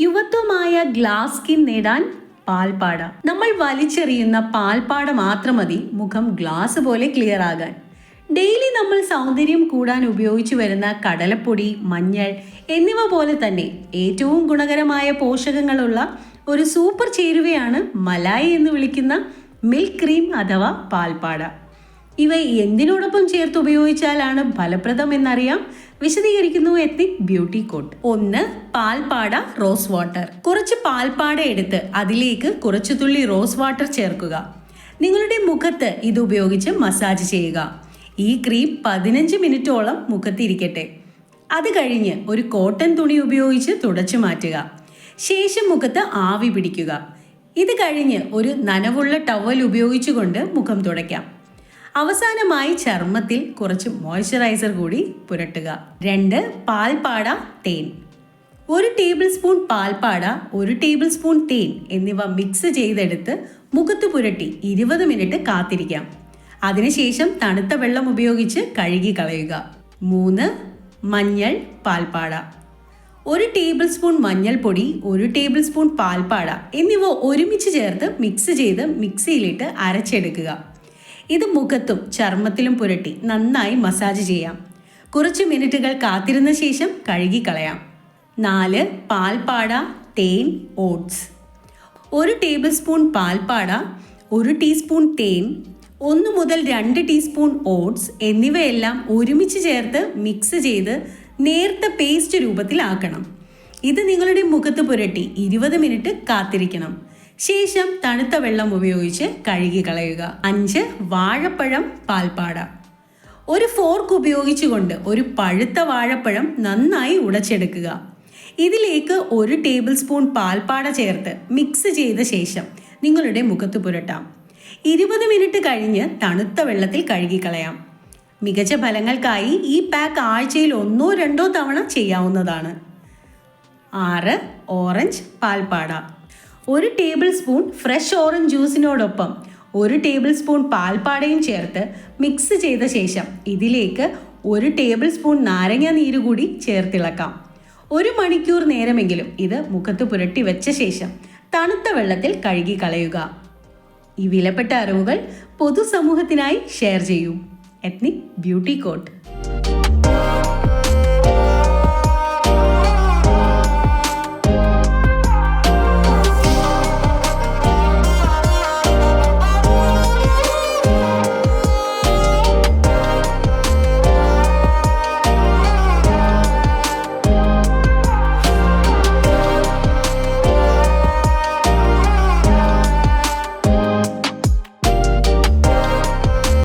യുവത്വമായ glass skin നേടാൻ പാൽപ്പാട. നമ്മൾ വലിച്ചെറിയുന്ന പാൽപ്പാട മാത്രം മതി മുഖം ഗ്ലാസ് പോലെ ക്ലിയർ ആകാൻ. ഡെയിലി നമ്മൾ സൗന്ദര്യം കൂടാൻ ഉപയോഗിച്ചു വരുന്ന കടലപ്പൊടി മഞ്ഞൾ എന്നിവ പോലെ തന്നെ ഏറ്റവും ഗുണകരമായ പോഷകങ്ങളുള്ള ഒരു സൂപ്പർ ചേരുവയാണ് മലായി എന്ന് വിളിക്കുന്ന മിൽക്ക് ക്രീം അഥവാ പാൽപ്പാട. ഇവ എന്തിനോടൊപ്പം ചേർത്ത് ഉപയോഗിച്ചാലാണ് ഫലപ്രദം എന്നറിയാം. വിശദീകരിക്കുന്നു എത്തിക് ബ്യൂട്ടി കോട്ട്. ഒന്ന് പാൽപ്പാട റോസ് വാട്ടർ. കുറച്ച് പാൽപ്പാട എടുത്ത് അതിലേക്ക് കുറച്ച് തുള്ളി റോസ് വാട്ടർ ചേർക്കുക. നിങ്ങളുടെ മുഖത്ത് ഇത് ഉപയോഗിച്ച് മസാജ് ചെയ്യുക. ഈ ക്രീം പതിനഞ്ച് മിനിറ്റോളം മുഖത്തിരിക്കട്ടെ. അത് കഴിഞ്ഞ് ഒരു കോട്ടൺ തുണി ഉപയോഗിച്ച് തുടച്ചു മാറ്റുക. ശേഷം മുഖത്ത് ആവി പിടിക്കുക. ഇത് കഴിഞ്ഞ് ഒരു നനവുള്ള ടവൽ ഉപയോഗിച്ചുകൊണ്ട് മുഖം തുടയ്ക്കാം. അവസാനമായി ചർമ്മത്തിൽ കുറച്ച് മോയ്സ്ചറൈസർ കൂടി പുരട്ടുക. രണ്ട് പാൽപ്പാട തേൻ. ഒരു ടേബിൾ സ്പൂൺ പാൽപ്പാട ഒരു ടേബിൾ സ്പൂൺ തേൻ എന്നിവ മിക്സ് ചെയ്തെടുത്ത് മുഖത്ത് പുരട്ടി ഇരുപത് മിനിറ്റ് കാത്തിരിക്കാം. അതിനുശേഷം തണുത്ത വെള്ളം ഉപയോഗിച്ച് കഴുകി കളയുക. മൂന്ന് മഞ്ഞൾ പാൽപ്പാട. ഒരു ടേബിൾ സ്പൂൺ മഞ്ഞൾപ്പൊടി ഒരു ടേബിൾ സ്പൂൺ പാൽപ്പാട എന്നിവ ഒരുമിച്ച് ചേർത്ത് മിക്സ് ചെയ്ത് മിക്സിയിലിട്ട് അരച്ചെടുക്കുക. ഇത് മുഖത്തും ചർമ്മത്തിലും പുരട്ടി നന്നായി മസാജ് ചെയ്യാം. കുറച്ച് മിനിറ്റുകൾ കാത്തിരുന്ന ശേഷം കഴുകിക്കളയാം. നാല് പാൽപ്പാട തേൻ ഓട്സ്. ഒരു ടേബിൾ സ്പൂൺ പാൽപ്പാട ഒരു ടീസ്പൂൺ തേൻ ഒന്ന് മുതൽ രണ്ട് ടീസ്പൂൺ ഓട്സ് എന്നിവയെല്ലാം ഒരുമിച്ച് ചേർത്ത് മിക്സ് ചെയ്ത് നേർത്ത പേസ്റ്റ് രൂപത്തിലാക്കണം. ഇത് നിങ്ങളുടെ മുഖത്ത് പുരട്ടി ഇരുപത് മിനിറ്റ് കാത്തിരിക്കണം. ശേഷം തണുത്ത വെള്ളം ഉപയോഗിച്ച് കഴുകി കളയുക. അഞ്ച് വാഴപ്പഴം പാൽപ്പാട. ഒരു ഫോർക്ക് ഉപയോഗിച്ചുകൊണ്ട് ഒരു പഴുത്ത വാഴപ്പഴം നന്നായി ഉടച്ചെടുക്കുക. ഇതിലേക്ക് ഒരു ടേബിൾ സ്പൂൺ പാൽപ്പാട ചേർത്ത് മിക്സ് ചെയ്ത ശേഷം നിങ്ങളുടെ മുഖത്ത് പുരട്ടാം. ഇരുപത് മിനിറ്റ് കഴിഞ്ഞ് തണുത്ത വെള്ളത്തിൽ കഴുകിക്കളയാം മികച്ച ഫലങ്ങൾക്കായി ഈ പാക്ക് ആഴ്ചയിൽ ഒന്നോ രണ്ടോ തവണ ചെയ്യാവുന്നതാണ്. ആറ് ഓറഞ്ച് പാൽപ്പാട. ഒരു ടേബിൾ സ്പൂൺ ഫ്രഷ് ഓറഞ്ച് ജ്യൂസിനോടൊപ്പം ഒരു ടേബിൾ സ്പൂൺ പാൽപ്പാടയും ചേർത്ത് മിക്സ് ചെയ്ത ശേഷം ഇതിലേക്ക് ഒരു ടേബിൾ സ്പൂൺ നാരങ്ങ നീര് കൂടി ചേർത്തിളക്കാം. ഒരു മണിക്കൂർ നേരമെങ്കിലും ഇത് മുഖത്ത് പുരട്ടി വെച്ച ശേഷം തണുത്ത വെള്ളത്തിൽ കഴുകി കളയുക. ഈ വിലപ്പെട്ട അറിവുകൾ പൊതുസമൂഹത്തിനായി ഷെയർ ചെയ്യൂ. Ethnic beauty coat.